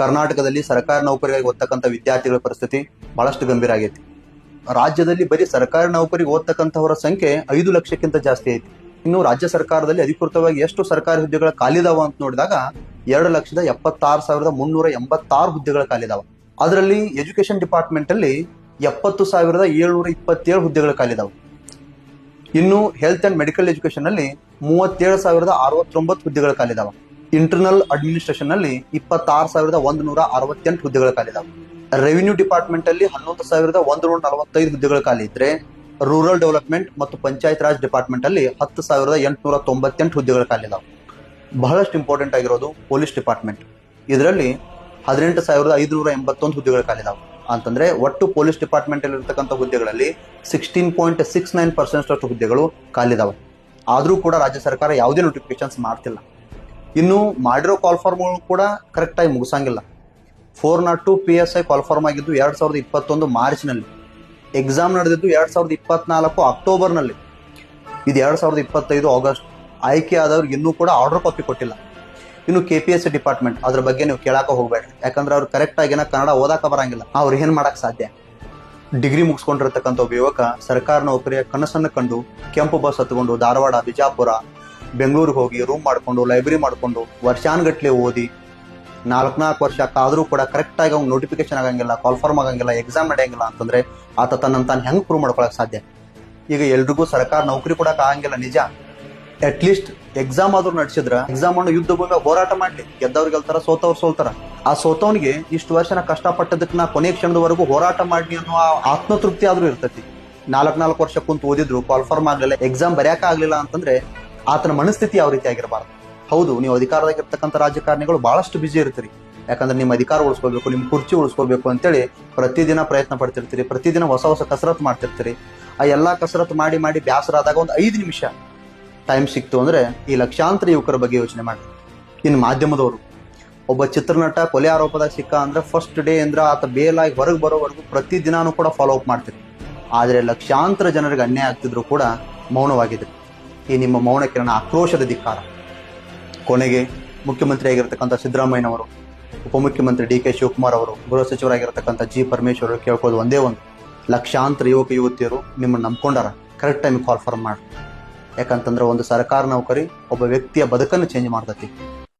ಕರ್ನಾಟಕದಲ್ಲಿ ಸರ್ಕಾರಿ ನೌಕರಿಗಾಗಿ ಓದ್ತಕ್ಕಂಥ ವಿದ್ಯಾರ್ಥಿಗಳ ಪರಿಸ್ಥಿತಿ ಬಹಳಷ್ಟು ಗಂಭೀರ ಆಗೈತಿ. ರಾಜ್ಯದಲ್ಲಿ ಬರೀ ಸರ್ಕಾರಿ ನೌಕರಿಗೆ ಓದ್ತಕ್ಕಂಥವರ ಸಂಖ್ಯೆ ಐದು ಲಕ್ಷಕ್ಕಿಂತ ಜಾಸ್ತಿ ಐತಿ. ಇನ್ನು ರಾಜ್ಯ ಸರ್ಕಾರದಲ್ಲಿ ಅಧಿಕೃತವಾಗಿ ಎಷ್ಟು ಸರ್ಕಾರಿ ಹುದ್ದೆಗಳ ಖಾಲಿದಾವ ಅಂತ ನೋಡಿದಾಗ ಎರಡು ಲಕ್ಷದ ಎಪ್ಪತ್ತಾರು ಸಾವಿರದ ಮುನ್ನೂರ ಎಂಬತ್ತಾರು ಹುದ್ದೆಗಳ ಖಾಲಿದಾವ. ಅದರಲ್ಲಿ ಎಜುಕೇಶನ್ ಡಿಪಾರ್ಟ್ಮೆಂಟ್ ಅಲ್ಲಿ ಎಪ್ಪತ್ತು ಸಾವಿರದ ಏಳ್ನೂರ ಇಪ್ಪತ್ತೇಳು ಹುದ್ದೆಗಳ ಖಾಲಿದಾವ. ಇನ್ನು ಹೆಲ್ತ್ ಅಂಡ್ ಮೆಡಿಕಲ್ ಎಜುಕೇಶನ್ ಅಲ್ಲಿ ಮೂವತ್ತೇಳು ಸಾವಿರದ ಅರವತ್ತೊಂಬತ್ತು ಹುದ್ದೆಗಳ ಖಾಲಿದಾವ. ಇಂಟರ್ನಲ್ ಅಡ್ಮಿನಿಸ್ಟ್ರೇಷನ್ನಲ್ಲಿ ಇಪ್ಪತ್ತಾರು ಸಾವಿರದ ಒಂದು ನೂರ ಅರವತ್ತೆಂಟು ಹುದ್ದೆಗಳ ಖಾಲಿದಾವೆ. ರೆವಿನ್ಯೂ ಡಿಪಾರ್ಟ್ಮೆಂಟ್ ಅಲ್ಲಿ ಹನ್ನೊಂದು ಸಾವಿರದ ಒಂದು ನೂರ ನಲವತ್ತೈದು ಹುದ್ದೆಗಳ ಖಾಲಿ ಇದ್ರೆ ರೂರಲ್ ಡೆವಲಪ್ಮೆಂಟ್ ಮತ್ತು ಪಂಚಾಯತ್ ರಾಜ್ ಡಿಪಾರ್ಟ್ಮೆಂಟ್ ಅಲ್ಲಿ ಹತ್ತು ಸಾವಿರದ ಎಂಟುನೂರ ತೊಂಬತ್ತೆಂಟು ಹುದ್ದೆಗಳ ಖಾಲಿದಾವ. ಬಹಳಷ್ಟು ಇಂಪಾರ್ಟೆಂಟ್ ಆಗಿರೋದು ಪೊಲೀಸ್ ಡಿಪಾರ್ಟ್ಮೆಂಟ್ ಇದರಲ್ಲಿ ಹದಿನೆಂಟು ಸಾವಿರದ ಐದುನೂರ ಎಂಬತ್ತೊಂದು ಹುದ್ದೆಗಳು ಖಾಲಿದಾವೆ. ಅಂತಂದ್ರೆ ಒಟ್ಟು ಪೊಲೀಸ್ ಡಿಪಾರ್ಟ್ಮೆಂಟ್ ಅಲ್ಲಿ ಇರತಕ್ಕಂಥ ಹುದ್ದೆಗಳಲ್ಲಿ sixteen point six nine percent ಅಷ್ಟು ಹುದ್ದೆಗಳು ಖಾಲಿದಾವೆ. ಆದರೂ ಕೂಡ ರಾಜ್ಯ ಸರ್ಕಾರ ಯಾವುದೇ ನೋಟಿಫಿಕೇಶನ್ಸ್ ಮಾಡ್ತಿಲ್ಲ. ಇನ್ನು ಮಾಡಿರೋ ಕಾಲ್ಫಾರ್ಮ್ಗಳು ಕೂಡ ಕರೆಕ್ಟಾಗಿ ಮುಗಿಸಂಗಿಲ್ಲ. Four naught two P S I call form ಆಗಿದ್ದು ಎರಡು ಸಾವಿರದ ಇಪ್ಪತ್ತೊಂದು ಮಾರ್ಚ್ನಲ್ಲಿ. ಎಕ್ಸಾಮ್ ನಡೆದಿದ್ದು ಎರಡು ಸಾವಿರದ ಇಪ್ಪತ್ನಾಲ್ಕು ಅಕ್ಟೋಬರ್ನಲ್ಲಿ ಇದು ಎರಡ್ ಸಾವಿರದ ಇಪ್ಪತ್ತೈದು ಆಗಸ್ಟ್ ಆಯ್ಕೆ ಆದವ್ರಿಗೆ ಇನ್ನೂ ಕೂಡ ಆರ್ಡರ್ ಕಾಪಿ ಕೊಟ್ಟಿಲ್ಲ. ಇನ್ನು K P S C department ಅದ್ರ ಬಗ್ಗೆ ನೀವು ಕೇಳಾಕ ಹೋಗ್ಬೇಡ್ರಿ. ಯಾಕಂದ್ರೆ ಅವ್ರು ಕರೆಕ್ಟ್ ಆಗಿ ಏನೋ ಕನ್ನಡ ಓದಾಕ ಬರಂಗಿಲ್ಲ. ಅವ್ರು ಏನ್ ಮಾಡಕ್ ಸಾಧ್ಯ? ಡಿಗ್ರಿ ಮುಗಿಸ್ಕೊಂಡಿರ್ತಕ್ಕಂಥ ಒಬ್ಬ ಯುವಕ ಸರ್ಕಾರ ನೌಕರಿಯ ಕನಸನ್ನು ಕಂಡು ಕೆಂಪು ಬಸ್ ಹತ್ಕೊಂಡು ಧಾರವಾಡ, ಬಿಜಾಪುರ ಬೆಂಗಳೂರಿಗೆ ಹೋಗಿ ರೂಮ್ ಮಾಡಿಕೊಂಡು ಲೈಬ್ರರಿ ಮಾಡಿಕೊಂಡು ವರ್ಷಾನ್ಗಟ್ಲೆ ಓದಿ ನಾಲ್ಕು ನಾಲ್ಕು ವರ್ಷ ಆದರೂ ಕೂಡ ಕರೆಕ್ಟ್ ಆಗಿ ಅವ್ನು ನೋಟಿಫಿಕೇಶನ್ ಆಗಂಗಿಲ್ಲ ಕಾಲ್ಫಾರ್ಮ್ ಆಗಂಗಿಲ್ಲ ಎಕ್ಸಾಮ್ ನಡೆಯಂಗಿಲ್ಲ ಅಂತಂದ್ರೆ ಆತ ತನ್ನ ತಾನು ಹೆಂಗ್ ಪ್ರೂವ್ ಮಾಡ್ಕೊಳಕ್ ಸಾಧ್ಯ? ಈಗ ಎಲ್ರಿಗೂ ಸರ್ಕಾರ ನೌಕರಿ ಕೊಡಕ್ ಆಗಂಗಿಲ್ಲ, ನಿಜ. ಅಟ್ ಲೀಸ್ಟ್ ಎಕ್ಸಾಮ್ ಆದ್ರೂ ನಡೆಸಿದ್ರ ಎಕ್ಸಾಮ್ ಅನ್ನು ಯುದ್ಧ ಭೂಮಿ ಹೋರಾಟ ಮಾಡ್ಲಿ. ಗೆದ್ದವ್ರು ಗೆಲ್ತಾರ ಸೋತವ್ರು ಸೋಲ್ತಾರ. ಆ ಸೋತವನಿಗೆ ಇಷ್ಟು ವರ್ಷ ನಾ ಕಷ್ಟಪಟ್ಟದಕ್ಕೆ ನಾ ಕೊನೆ ಕ್ಷಣದವರೆಗೂ ಹೋರಾಟ ಮಾಡ್ಲಿ ಅನ್ನೋ ಆತ್ಮತೃಪ್ತಿ ಆದ್ರೂ ಇರ್ತೈತಿ. ನಾಲ್ಕು ನಾಲ್ಕು ವರ್ಷ ಕುಂತು ಓದಿದ್ರು ಕಾಲ್ಫಾರ್ಮ್ ಆಗ್ಲಿಲ್ಲ ಎಕ್ಸಾಮ್ ಬರ್ಯಾಕ ಆಗ್ಲಿಲ್ಲ ಅಂತಂದ್ರೆ ಆತನ ಮನಸ್ಥಿತಿ ಯಾವ ರೀತಿ ಆಗಿರಬಾರ್ದು? ಹೌದು, ನೀವು ಅಧಿಕಾರದಾಗಿರ್ತಕ್ಕಂಥ ರಾಜಕಾರಣಿಗಳು ಬಹಳಷ್ಟು ಬಿಜಿ ಇರ್ತೀರಿ ಯಾಕಂದ್ರೆ ನಿಮ್ಮ ಅಧಿಕಾರ ಉಳಿಸ್ಕೊಳ್ಬೇಕು, ನಿಮ್ಮ ಕುರ್ಚಿ ಉಳಿಸ್ಕೊಳ್ಬೇಕು ಅಂತೇಳಿ ಪ್ರತಿದಿನ ಪ್ರಯತ್ನ ಪಡ್ತಿರ್ತೀರಿ, ಪ್ರತಿದಿನ ಹೊಸ ಹೊಸ ಕಸರತ್ತು ಮಾಡ್ತಿರ್ತೀರಿ. ಆ ಎಲ್ಲಾ ಕಸರತ್ತು ಮಾಡಿ ಮಾಡಿ ಬ್ಯಾಸರ ಆದಾಗ ಒಂದು ಐದು ನಿಮಿಷ ಟೈಮ್ ಸಿಕ್ತು ಅಂದ್ರೆ ಈ ಲಕ್ಷಾಂತರ ಯುವಕರ ಬಗ್ಗೆ ಯೋಚನೆ ಮಾಡಿ. ಇನ್ನು ಮಾಧ್ಯಮದವರು, ಒಬ್ಬ ಚಿತ್ರನಟ ಕೊಲೆ ಆರೋಪದಾಗ ಸಿಕ್ಕ ಅಂದ್ರೆ ಫಸ್ಟ್ ಡೇ ಅಂದ್ರೆ ಆತ ಬೇಲಾಗಿ ಹೊರಗೆ ಬರೋವರೆಗೂ ಪ್ರತಿ ದಿನಾನು ಕೂಡ ಫಾಲೋ ಅಪ್ ಮಾಡ್ತಿದ್ರು. ಆದ್ರೆ ಲಕ್ಷಾಂತರ ಜನರಿಗೆ ಅನ್ಯಾಯ ಆಗ್ತಿದ್ರು ಕೂಡ ಮೌನವಾಗಿದ್ರು. ಈ ನಿಮ್ಮ ಮೌನಕ್ಕೆ ನನ್ನ ಆಕ್ರೋಶದ ಧಿಕ್ಕಾರ. ಕೊನೆಗೆ ಮುಖ್ಯಮಂತ್ರಿ ಆಗಿರತಕ್ಕಂಥ ಸಿದ್ದರಾಮಯ್ಯನವರು, ಉಪಮುಖ್ಯಮಂತ್ರಿ ಡಿ ಕೆ ಶಿವಕುಮಾರ್ ಅವರು, ಗೃಹ ಸಚಿವರಾಗಿರ್ತಕ್ಕಂಥ ಜಿ ಪರಮೇಶ್ವರ್ ಅವರು ಕೇಳ್ಕೊಳ್ಳೋದು ಒಂದೇ ಒಂದು. ಲಕ್ಷಾಂತರ ಯುವಕ ಯುವತಿಯರು ನಿಮ್ಮನ್ನು ನಂಬ್ಕೊಂಡಾರ. ಕರೆಕ್ಟ್ ಟೈಮ್ ಕಾಲ್ ಫಾರ್ಮ್ ಮಾಡಿ. ಯಾಕಂತಂದ್ರೆ ಒಂದು ಸರ್ಕಾರ ನೌಕರಿ, ಒಬ್ಬ ವ್ಯಕ್ತಿಯ ಬದುಕನ್ನು ಚೇಂಜ್ ಮಾಡ್ತೈತಿ.